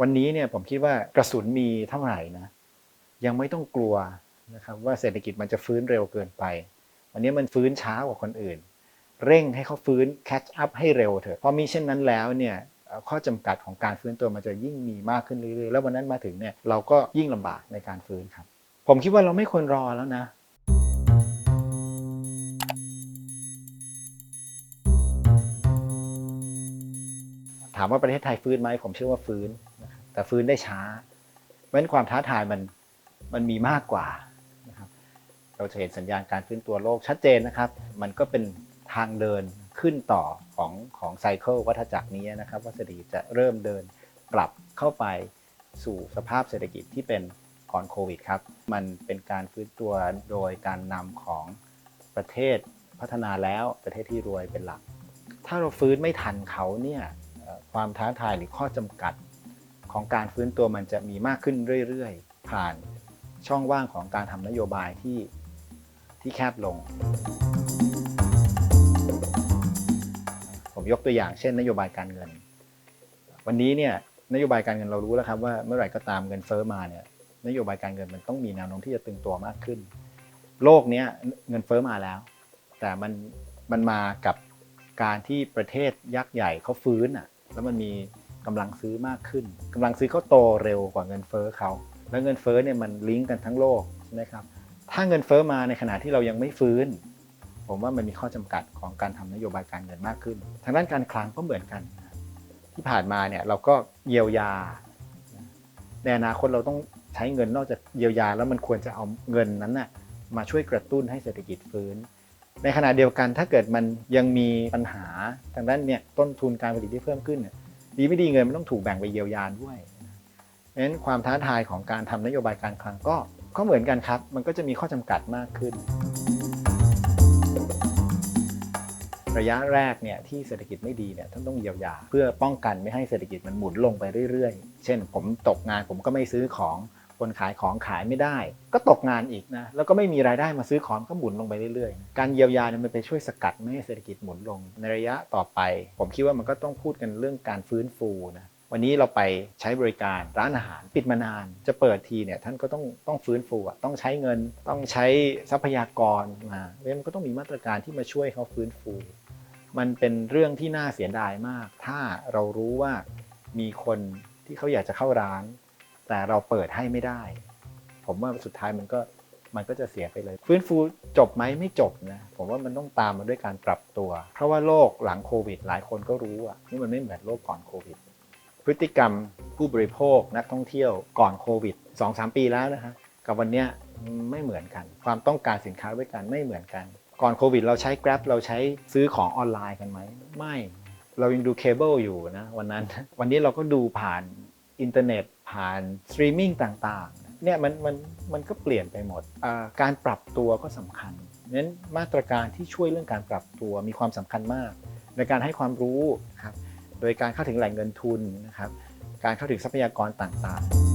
วันนี้เนี่ยผมคิดว่ากระสุนมีเท่าไหร่นะ ยังไม่ต้องกลัวนะครับว่าเศรษฐกิจมันจะฟื้นเร็วเกินไป วันนี้มันฟื้นช้ากว่าคนอื่น เร่งให้เขาฟื้นแคชอัพให้เร็วเถอะพราะมิเช่นนั้นแล้วเนี่ยข้อจำกัดของการฟื้นตัวมันจะยิ่งมีมากขึ้นเรื่อยๆ แล้ววันนั้นมาถึงเนี่ยเราก็ยิ่งลำบากในการฟื้นครับ ผมคิดว่าเราไม่ควรรอแล้วนะถามว่าประเทศไทยฟื้นไหมผมเชื่อว่าฟื้น แต่ฟื้นได้ช้าเพราะฉะนั้นความท้าทายมันมันมีมากกว่านะครับเราจะเห็นสัญญาณการฟื้นตัวโลกชัดเจนนะครับ มันก็เป็นทางเดินขึ้นต่อของของไซเคิลวัฏจักรนี้นะครับว่าเศรษฐกิจจะเริ่มเดินกลับเข้าไปสู่สภาพเศรษฐกิจที่เป็นก่อนโควิดครับ มันเป็นการฟื้นตัวโดยการนำของประเทศพัฒนาแล้วประเทศที่รวยเป็นหลัก ถ้าเราฟื้นไม่ทันเขาเนี่ยความท้าทายหรือข้อจำกัด ของการฟื้นตัวมันจะมีมากขึ้นเรื่อยๆ ผ่านช่องว่างของการทำนโยบายที่ที่แคบลง ผมยกตัวอย่างเช่น นโยบายการเงิน วันนี้เนี่ยนโยบายการเงินเรารู้แล้วครับว่าเมื่อไหร่ก็ตามเงินเฟ้อมาเนี่ยนโยบายการเงินมันต้องมีแนวโน้มที่จะตึงตัวมากขึ้น โลกนี้เงินเฟ้อมาแล้ว แต่มันมันมากับการที่ประเทศยักษ์ใหญ่เขาฟื้นอะแล้วมันมี กำลังซื้อมากขึ้นกำลังซื้อเขาโตเร็วกว่าเงินเฟ้อเขาแล้วเงินเฟ้อเนี่ยมันลิงก์กันทั้งโลกใช่ไหมครับถ้าเงินเฟ้อมาในขณะที่เรายังไม่ฟื้น ผมว่ามันมีข้อจำกัดของการทำนโยบายการเงินมากขึ้น ทางด้านการคลังก็เหมือนกัน ที่ผ่านมาเนี่ยเราก็เยียวยาในอนาคตเราต้องใช้เงินนอกจากเยียวยาแล้วมันควรจะเอาเงินนั้นน่ะมาช่วยกระตุ้นให้เศรษฐกิจฟื้น ในขณะเดียวกันถ้าเกิดมันยังมีปัญหาทางด้านเนี่ยต้นทุนการผลิตที่เพิ่มขึ้นเนี่ย ดีไม่ดีเงินมันต้องถูกแบ่งไปเยียวยาด้วยเพราะฉะนั้นความท้าทายของการทำนโยบายการคลังก็ก็เหมือนกันครับ มันก็จะมีข้อจำกัดมากขึ้น ระยะแรกเนี่ยที่เศรษฐกิจไม่ดีเนี่ยท่านต้องเยียวยา เพื่อป้องกันไม่ให้เศรษฐกิจมันหมุนลงไปเรื่อยๆ เช่น ผมตกงานผมก็ไม่ซื้อของ คนขายของขายไม่ได้ ก็ตกงานอีกนะแล้วก็ไม่มีรายได้มาซื้อของก็หมุนลงไปเรื่อยๆ การเยียวยาเนี่ยมันไปช่วยสกัดไม่ให้เศรษฐกิจหมุนลงในระยะต่อไป ผมคิดว่ามันก็ต้องพูดกันเรื่องการฟื้นฟูนะวันนี้เราไปใช้บริการร้านอาหารปิดมานาน จะเปิดทีเนี่ยท่านก็ต้องต้องฟื้นฟูอะต้องใช้เงินต้องใช้ทรัพยากรมาเพราะฉะนั้นมันก็ต้องมีมาตรการที่มาช่วยเขาฟื้นฟู มันเป็นเรื่องที่น่าเสียดายมาก ถ้าเรารู้ว่ามีคนที่เขาอยากจะเข้าร้าน แต่เราเปิดให้ไม่ได้ ผมว่าสุดท้ายมันก็มันก็จะเสียไปเลย ฟื้นฟูจบไหมไม่จบนะ ผมว่ามันต้องตามมาด้วยการปรับตัว เพราะว่าโลกหลังโควิด หลายคนก็รู้อะนี่มันไม่เหมือนโลกก่อนโควิด พฤติกรรมผู้บริโภคนักท่องเที่ยวก่อนโควิด 2-3 ปีแล้วนะฮะกับวันเนี้ยไม่เหมือนกัน ความต้องการสินค้าบริการไม่เหมือนกัน ก่อนโควิด เราใช้ Grab เราใช้ซื้อของออนไลน์กันไหมไม่ เรายังดูเคเบิลอยู่นะวันนั้น วันนี้เราก็ดูผ่าน อินเทอร์เน็ตผ่านสตรีมมิ่งต่างๆเนี่ยมันมันมันก็เปลี่ยนไปหมดอ่าการปรับตัวก็สำคัญนั้นมาตรการที่ช่วยเรื่องการปรับตัวมีความสำคัญมาก ในการให้ความรู้นะครับโดยการเข้าถึงแหล่งเงินทุนนะครับการเข้าถึงทรัพยากรต่างๆ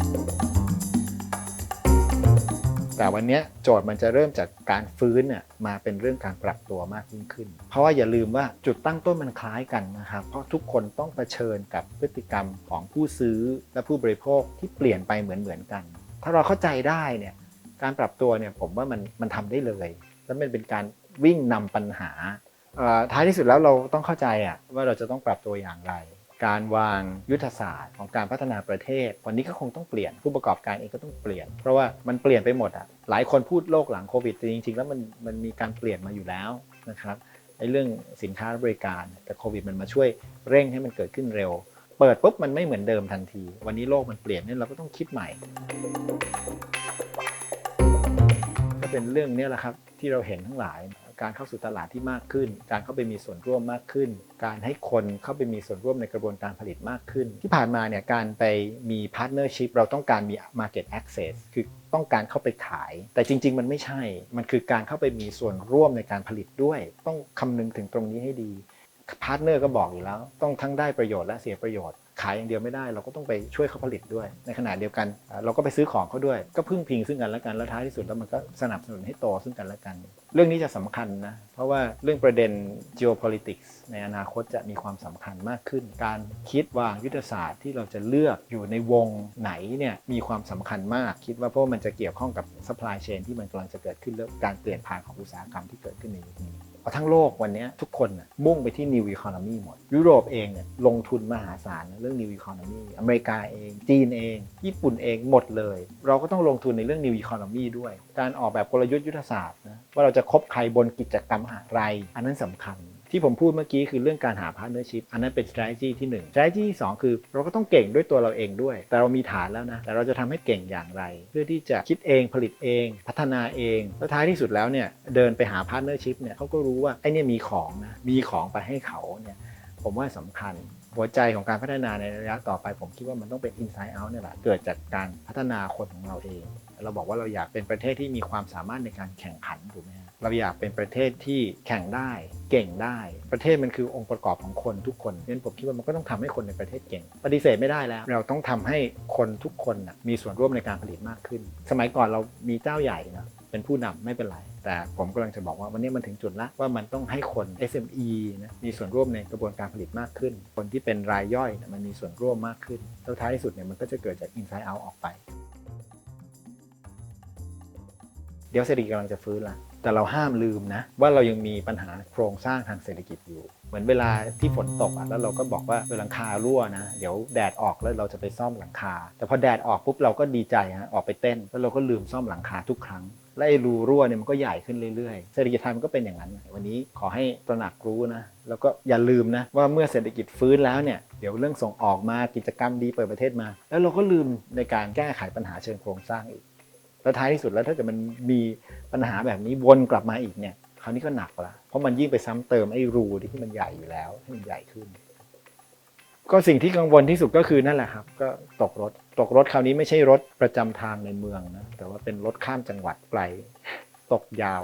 แต่วันเนี้ยโจทย์มันจะเริ่มจากการฟื้นเนี่ยมาเป็นเรื่องการปรับตัวมากยิ่งขึ้น เพราะว่าอย่าลืมว่าจุดตั้งต้นมันคล้ายกันนะครับ เพราะทุกคนต้องเผชิญกับพฤติกรรมของผู้ซื้อและผู้บริโภคที่เปลี่ยนไปเหมือนๆกัน ถ้าเราเข้าใจได้เนี่ยการปรับตัวเนี่ยผมว่ามันมันทำได้เลย แล้วมันเป็นการวิ่งนำปัญหาเอ่อท้ายที่สุดแล้วเราต้องเข้าใจอะว่าเราจะต้องปรับตัวอย่างไร การวางยุทธศาสตร์ของการพัฒนาประเทศ วันนี้ก็คงต้องเปลี่ยนผู้ประกอบการเองก็ต้องเปลี่ยน เพราะว่ามันเปลี่ยนไปหมดอะหลายคนพูดโลกหลังโควิดแต่จริงๆ แล้วมันมันมีการเปลี่ยนมาอยู่แล้วนะครับไอ้เรื่องสินค้าบริการแต่โควิดมันมาช่วยเร่งให้มันเกิดขึ้นเร็ว เปิดปุ๊บมันไม่เหมือนเดิมทันที วันนี้โลกมันเปลี่ยนเนี่ยเราก็ต้องคิดใหม่ ก็เป็นเรื่องนี้แหละครับที่เราเห็นทั้งหลาย การเข้าสู่ตลาดที่มากขึ้น การเข้าไปมีส่วนร่วมมากขึ้น การให้คนเข้าไปมีส่วนร่วมในกระบวนการผลิตมากขึ้น ที่ผ่านมาเนี่ยการไปมีพาร์ทเนอร์ชิพเราต้องการมี Market Access คือต้องการเข้าไปขาย แต่จริง ๆ มันไม่ใช่ มันคือการเข้าไปมีส่วนร่วมในการผลิตด้วย ต้องคำนึงถึงตรงนี้ให้ดีพาร์ทเนอร์ก็บอกอยู่แล้ว ต้องทั้งได้ประโยชน์และเสียประโยชน์ ขายอย่างเดียวไม่ได้เราก็ต้องไปช่วยเขาผลิตด้วย ในขณะเดียวกัน เราก็ไปซื้อของเขาด้วย ก็พึ่งพิงซึ่งกันและกันแล้วท้ายที่สุดแล้วมันก็สนับสนุนให้โตซึ่งกันและกัน เรื่องนี้จะสำคัญนะ เพราะว่าเรื่องประเด็น geopolitics ในอนาคตจะมีความสำคัญมากขึ้น การคิดวางยุทธศาสตร์ที่เราจะเลือกอยู่ในวงไหนเนี่ยมีความสำคัญมากคิดว่าเพราะมันจะเกี่ยวข้องกับ supply chain ที่มันกำลังจะเกิดขึ้นแล้วการเปลี่ยนผ่านของอุตสาหกรรมที่เกิดขึ้นในยุคนี้ พราะทั้งโลกวันนี้ทุกคนมุ่งไปที่ new economy หมด ยุโรปเองเนี่ยลงทุนมหาศาลเรื่อง new economy อเมริกาเอง จีนเอง ญี่ปุ่นเองหมดเลย เราก็ต้องลงทุนในเรื่อง new economy ด้วย การออกแบบกลยุทธ์ยุทธศาสตร์นะว่าเราจะคบใครบนกิจกรรมอะไร อันนั้นสำคัญ ที่ผมพูดเมื่อกี้คือเรื่องการหา partnership อันนั้นเป็น strategy ที่1 strategy ที่ 2 คือ เราก็ต้องเก่งด้วยตัวเราเองด้วย แต่เรามีฐานแล้วนะ แต่เราจะทำให้เก่งอย่างไร เพื่อที่จะคิดเองผลิตเอง พัฒนาเองแล้วท้ายที่สุดแล้วเนี่ยเดินไปหา partnership เนี่ยเขาก็รู้ว่าไอ้นี่มีของนะมีของไปให้เขาเนี่ยผมว่าสำคัญหัวใจของการพัฒนาในระยะต่อไป ผมคิดว่ามันต้องเป็น inside out เนี่ยแหละเกิดจากการพัฒนาคนของเราเอง เราบอกว่าเราอยากเป็นประเทศที่มีความสามารถในการแข่งขันถูกไหม เราอยากเป็นประเทศที่แข่งได้เก่งได้ ประเทศมันคือองค์ประกอบของคนทุกคนเพราะฉะนั้นผมคิดว่ามันก็ต้องทำให้คนในประเทศเก่ง ปฏิเสธไม่ได้แล้ว เราต้องทำให้คนทุกคนนะมีส่วนร่วมในการผลิตมากขึ้น สมัยก่อนเรามีเจ้าใหญ่นะเป็นผู้นำไม่เป็นไร แต่ผมกำลังจะบอกว่าวันนี้มันถึงจุดละว่ามันต้องให้คน SME นะมีส่วนร่วมในกระบวนการผลิตมากขึ้น คนที่เป็นรายย่อยนะมันมีส่วนร่วมมากขึ้นแล้วท้ายที่สุดเนี่ยมันก็จะเกิดจาก inside out ออกไป เดี๋ยวเศรษฐกิจกำลังจะฟื้นละ แต่เราห้ามลืมนะ ว่าเรายังมีปัญหาโครงสร้างทางเศรษฐกิจอยู่ เหมือนเวลาที่ฝนตกอะแล้วเราก็บอกว่าเออหลังคารั่วนะเดี๋ยวแดดออกแล้วเราจะไปซ่อมหลังคา แต่พอแดดออกปุ๊บเราก็ดีใจฮะออกไปเต้น แล้วเราก็ลืมซ่อมหลังคาทุกครั้งและไอ้รูรั่วเนี่ยมันก็ใหญ่ขึ้นเรื่อยๆ เศรษฐกิจไทยมันก็เป็นอย่างนั้น วันนี้ขอให้ตระหนักรู้นะ แล้วก็อย่าลืมนะ ว่าเมื่อเศรษฐกิจฟื้นแล้วเนี่ย เดี๋ยวเรื่องส่งออกมากิจกรรมดีเปิดประเทศมา แล้วเราก็ลืมในการแก้ไขปัญหาเชิงโครงสร้างอีก แล้วท้ายที่สุดแล้วถ้าเกิดมันมีปัญหาแบบนี้วนกลับมาอีกเนี่ยคราวนี้ก็หนักละเพราะมันยิ่งไปซ้ำเติมไอ้รูที่มันใหญ่อยู่แล้วให้มันใหญ่ขึ้น ก็สิ่งที่กังวลที่สุดก็คือนั่นแหละครับ ก็ตกรถตกรถคราวนี้ไม่ใช่รถประจำทางในเมืองนะแต่ว่าเป็นรถข้ามจังหวัดไกลตกยาว